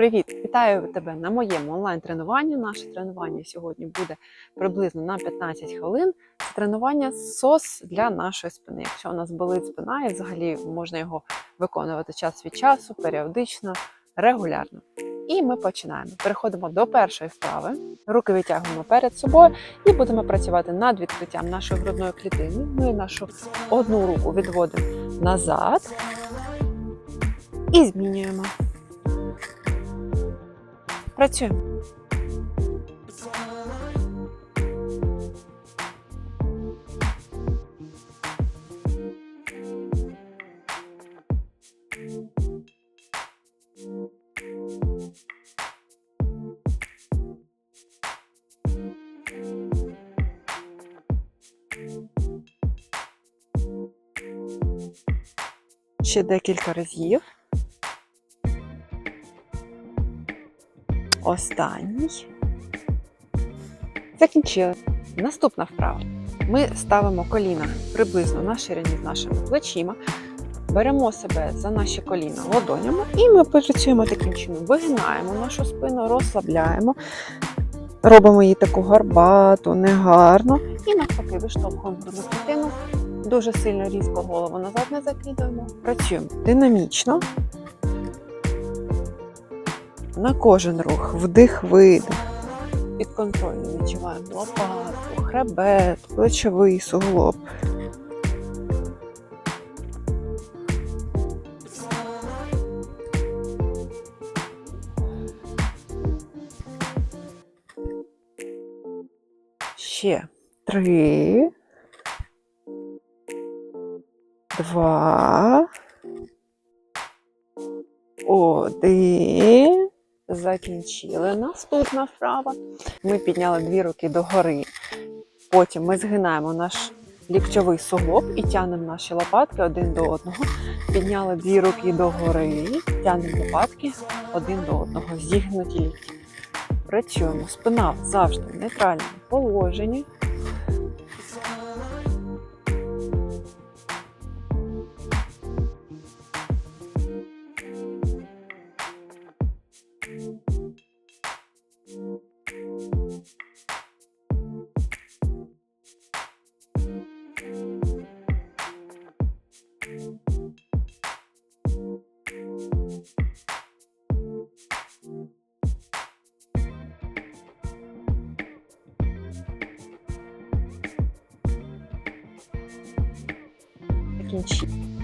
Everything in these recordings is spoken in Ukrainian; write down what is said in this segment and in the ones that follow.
Привіт! Вітаю тебе на моєму онлайн-тренуванні. Наше тренування сьогодні буде приблизно на 15 хвилин. Це тренування СОС для нашої спини. Якщо у нас болить спина, і взагалі можна його виконувати час від часу, періодично, регулярно. І ми починаємо. Переходимо до першої вправи. Руки витягуємо перед собою і будемо працювати над відкриттям нашої грудної клітини. Ми нашу одну руку відводимо назад і змінюємо. Працюємо. Ще декілька разів. Останній. Закінчили. Наступна вправа. Ми ставимо коліна приблизно на ширині з нашими плечима, беремо себе за наші коліна ладонями і ми працюємо таким чином. Вигинаємо нашу спину, розслабляємо, робимо її таку гарбату, негарно. І навпаки, виштовхуємо клітину. Дуже сильно різко голову назад не закидуємо. Працюємо динамічно. На кожен рух, вдих, видих. Підконтрольно відчуваємо лопатку, хребет, плечовий суглоб. Ще три. Два. Один. Закінчили. Наступна вправа. Ми підняли дві руки догори. Потім ми згинаємо наш ліктьовий суглоб і тягнемо наші лопатки один до одного. Підняли дві руки догори, тягнемо лопатки один до одного. Зігнуті лікті. Працюємо. Спина завжди в нейтральному положенні.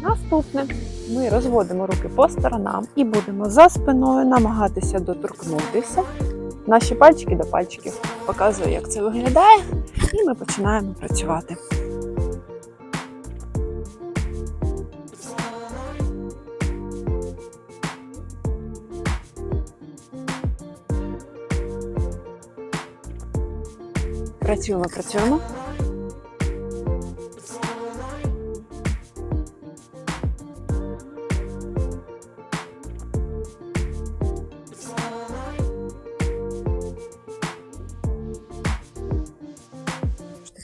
Наступне ми розводимо руки по сторонам і будемо за спиною намагатися доторкнутися. Наші пальчики до пальчиків. Показую, як це виглядає, і ми починаємо працювати. Працюємо, працюємо.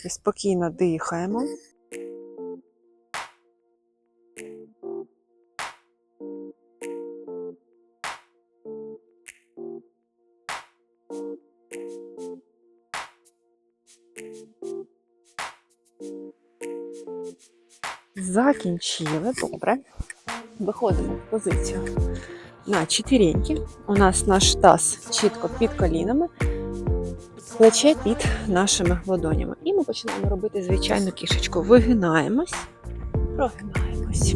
Таки спокійно дихаємо. Закінчили, добре. Виходимо в позицію на четвіреньки. У нас наш таз чітко під колінами плече під нашими ладонями. І ми починаємо робити звичайну кішечку. Вигинаємось, прогинаємось.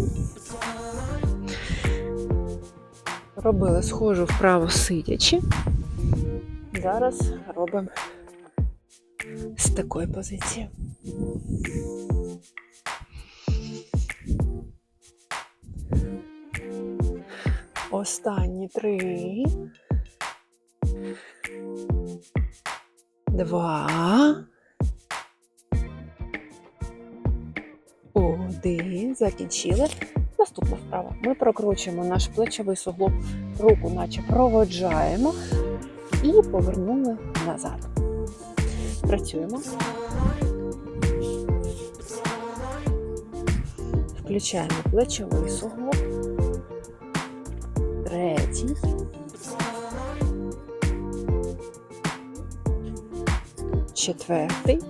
Робили схожу вправо сидячи. Зараз робимо з такої позиції. Останні три. Два. Один. Закінчили. Наступна вправа. Ми прокручуємо наш плечовий суглоб, руку, наче проводжаємо і повернули назад. Працюємо. Включаємо плечовий суглоб. Третій. Четвертий,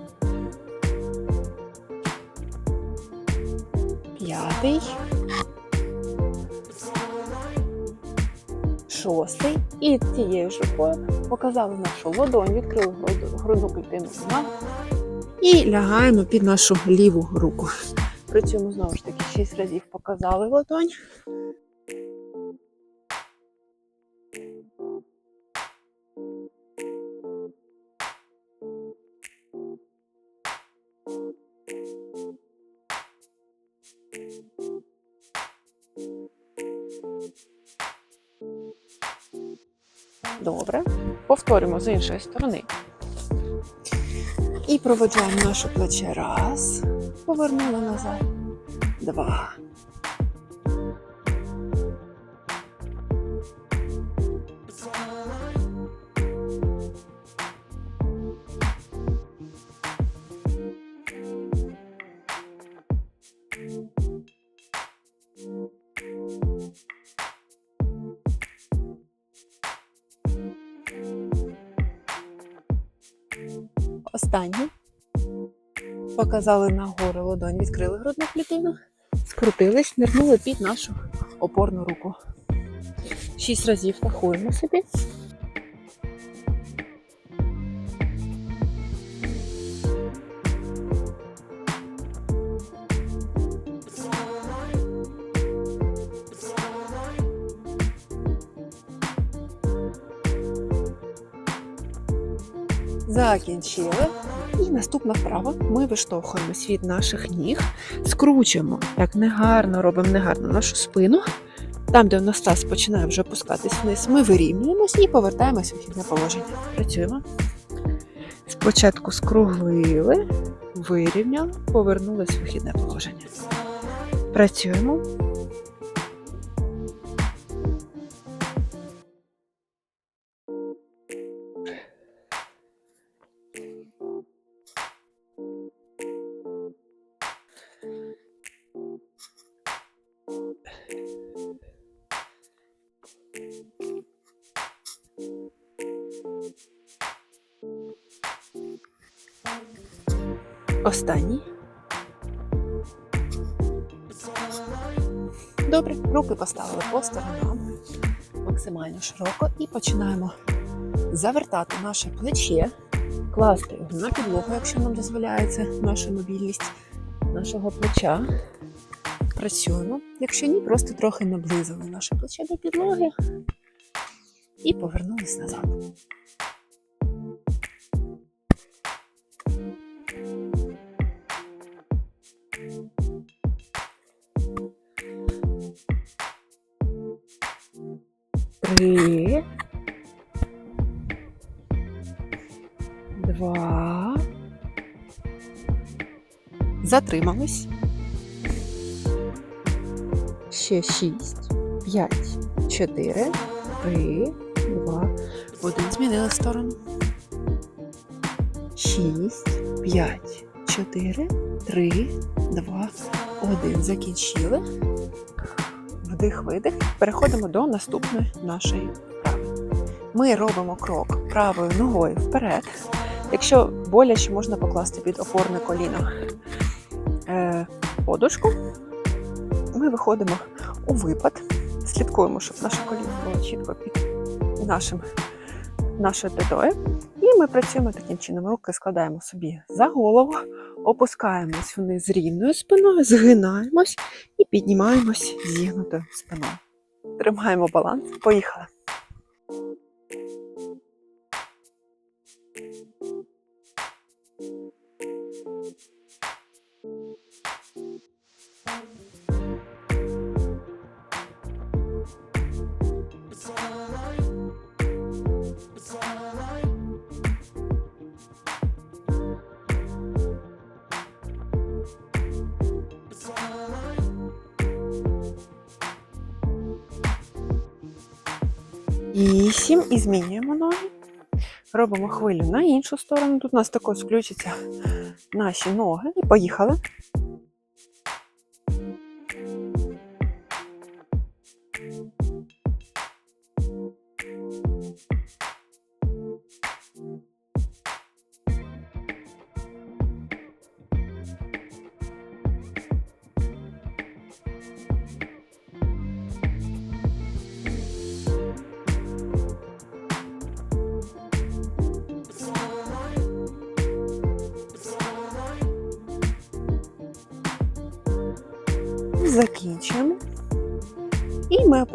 п'ятий, шостий. І цією ж рукою показали нашу ладонь, відкрили грудну клітину на і лягаємо під нашу ліву руку. При цьому знову ж таки 6 разів показали ладонь. Добре. Повторюємо з іншої сторони. І проведжаємо наше плече. Раз. Повернули назад. Два. Останній. Показали нагору ладонь, відкрили грудну клітину, скрутились, нирнули під нашу опорну руку. Шість разів рахуємо собі. Закінчили. І наступна вправа. Ми виштовхуємось від наших ніг, скручуємо, як негарно робимо негарно нашу спину. Там, де у нас таз починає вже опускатись вниз, ми вирівнюємось і повертаємось в вихідне положення. Працюємо. Спочатку скруглили, вирівняли, повернулись в вихідне положення. Працюємо. Останній. Добре, руки поставили по сторонам максимально широко і починаємо завертати наше плече, класти його на підлогу, якщо нам дозволяється наша мобільність нашого плеча. Працюємо. Якщо ні, просто трохи наблизили наше плече до підлоги і повернулись назад. Три. Два. Затримались. Ще шість. П'ять. Чотири. Три. Два. Один. Змінили сторону. Шість. П'ять. Чотири. Три. Два. Один. Закінчили. Вдих, видих. Переходимо до наступної нашої вправи. Ми робимо крок правою ногою вперед. Якщо боляче, можна покласти під опорне коліно е, подушку. Ми виходимо у випад, слідкуємо, щоб наше коліно було чітко під нашим, нашою п'ятою. І ми працюємо таким чином. Руки складаємо собі за голову, опускаємось вниз рівною спиною, згинаємось піднімаємось зігнутою спиною. Тримаємо баланс. Поїхали. Вісім. І змінюємо ноги. Робимо хвилю на іншу сторону. Тут у нас також включаться наші ноги. І поїхали.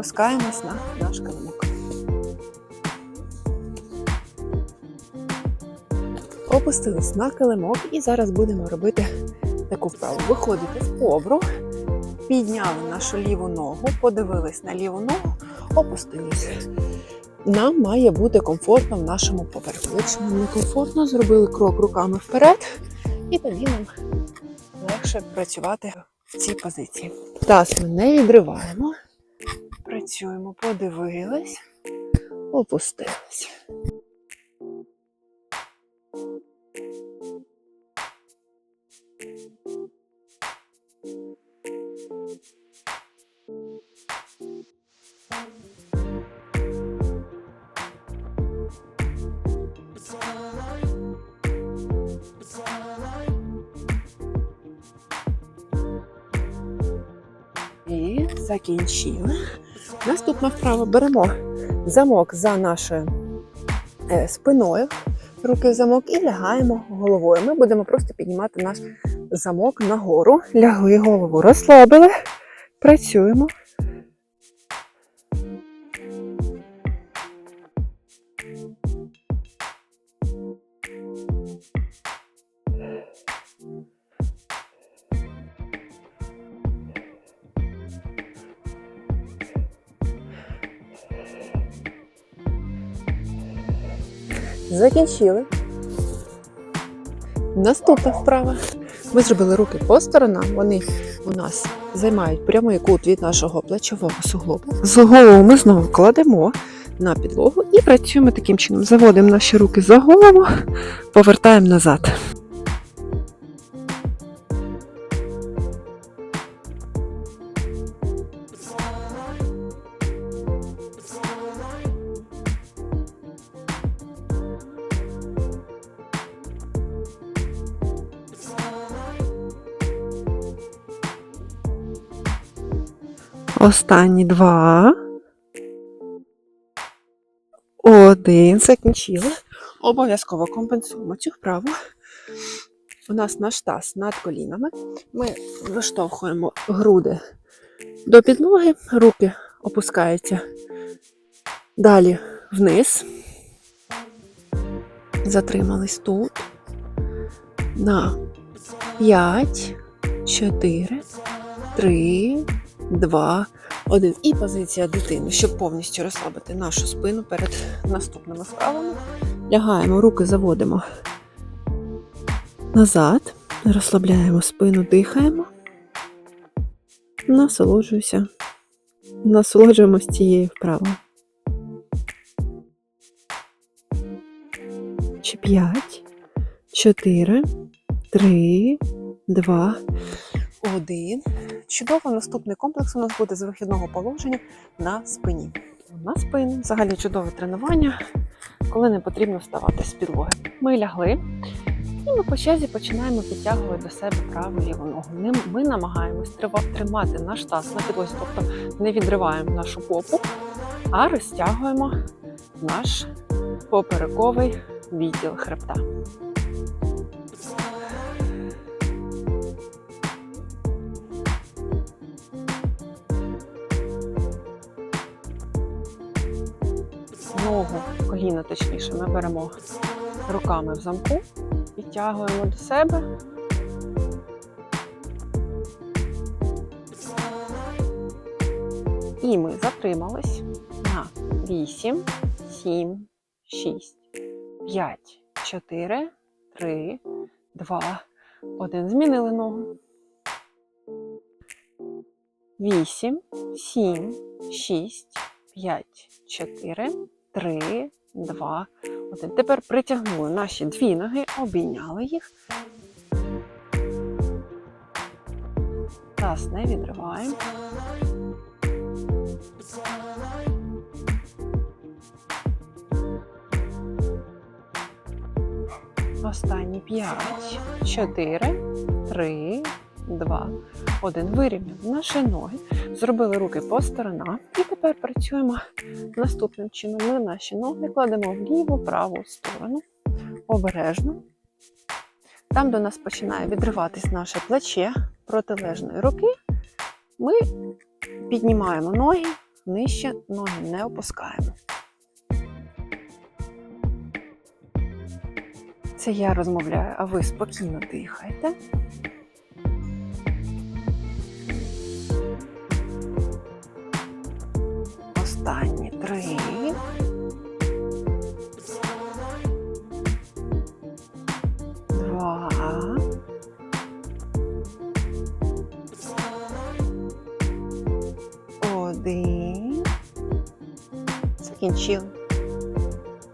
І опускаємось на наш килимок. Опустились на килимок і зараз будемо робити таку вправу. Виходите в ковру, підняли нашу ліву ногу, подивились на ліву ногу, опустились. Нам має бути комфортно в нашому поверху. Якщо нам не зробили крок руками вперед, і тоді нам легше працювати в цій позиції. Таз ми не відриваємо. Працюємо, подивились, опустились. І закінчили. Наступна вправа беремо замок за нашою е, спиною, руки в замок і лягаємо головою. Ми будемо просто піднімати наш замок нагору. Лягли голову, розслабили, працюємо. Закінчили. Наступна вправа. Ми зробили руки по сторонам. Вони у нас займають прямий кут від нашого плечового суглобу. З голову ми знову кладемо на підлогу і працюємо таким чином. Заводимо наші руки за голову, повертаємо назад. Останні два. Один. Закінчили. Обов'язково компенсуємо цю вправу. У нас наш таз над колінами. Ми виштовхуємо груди до підлоги, руки опускаються далі вниз. Затримались тут. На 5, 4, 3, 2, 1. І позиція дитини, щоб повністю розслабити нашу спину перед наступними вправами. Лягаємо, руки заводимо назад, розслабляємо спину, дихаємо. Насолоджуюся. Насолоджуємось цією вправою. Чи 5, 4, 3, 2, 1. Чудово, наступний комплекс у нас буде з вихідного положення на спині. На спину взагалі чудове тренування, коли не потрібно вставати з підлоги. Ми лягли, і ми по черзі починаємо підтягувати до себе праву ліву ногу. Ми намагаємось тримати наш таз на підлозі, тобто не відриваємо нашу попу, а розтягуємо наш поперековий відділ хребта. Коліна точніше, ми беремо руками в замку, підтягуємо до себе. І ми затримались на 8, 7, 6, 5, 4, 3, 2, 1. Змінили ногу. 8, 7, 6, 5, 4, 3, 2, 1. Тепер притягнули наші дві ноги, обійняли їх. Таз не відриваємо. Останні 5, 4, 3, 2, 1. Вирівняли наші ноги. Зробили руки по сторонам. І тепер працюємо наступним чином. Ми наші ноги кладемо в ліву, праву сторону. Обережно. Там до нас починає відриватись наше плече протилежної руки. Ми піднімаємо ноги, нижче ноги не опускаємо. Це я розмовляю, а ви спокійно дихайте. Останні три. Два. Один. Закінчили.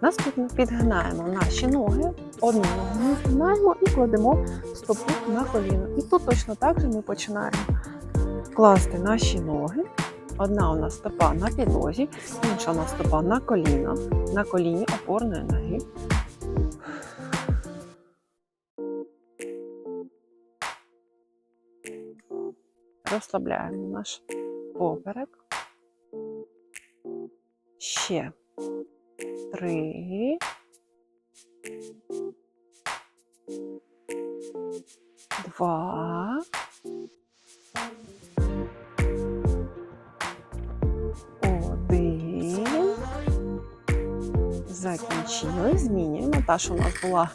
Наступно підгинаємо наші ноги. Одну ногу згинаємо і кладемо стопу на коліно. І тут точно так же ми починаємо класти наші ноги. Одна у нас стопа на підлозі, інша у нас стопа на коліно, на коліні опорної ноги. Розслабляємо наш поперек. Ще три. Два. Закінчили. Змінюємо. Та, що у нас була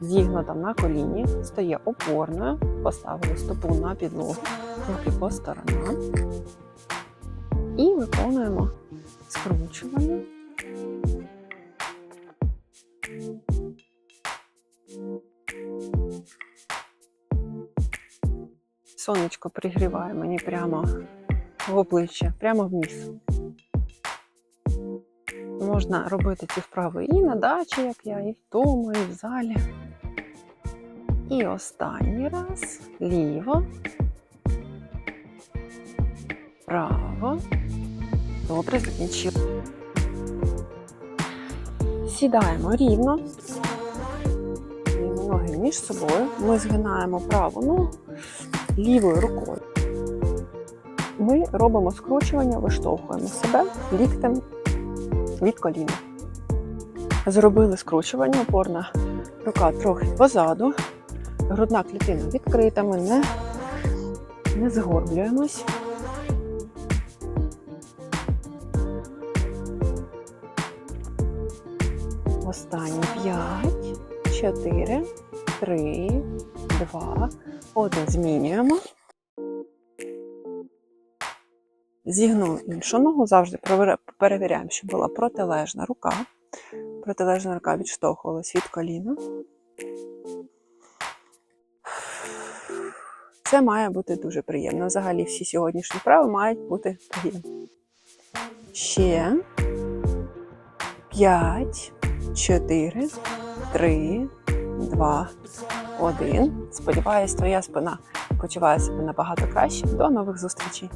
зігнута на коліні, стає опорною. Поставили стопу на підлогу, руки по сторонам. І виконуємо скручування. Сонечко пригріває мені прямо в обличчя, прямо в ніс. Можна робити ці вправи і на дачі, як я, і вдома, і в залі. І останній раз ліво, право. Добре, закінчили. Сідаємо рівно. Ноги між собою. Ми згинаємо праву ногу лівою рукою. Ми робимо скручування, виштовхуємо себе ліктем від коліна. Зробили скручування, опорна рука трохи позаду, грудна клітина відкрита, ми не, не згорблюємось. Останні 5, 4, 3, 2, 1. Змінюємо. Зігнули іншу ногу, завжди перевіряємо, щоб була протилежна рука. Протилежна рука відштовхувалась від коліна. Це має бути дуже приємно. Взагалі всі сьогоднішні вправи мають бути приємні. Ще 5, 4, 3, 2, 1. Сподіваюсь, твоя спина почуває себе набагато краще. До нових зустрічей!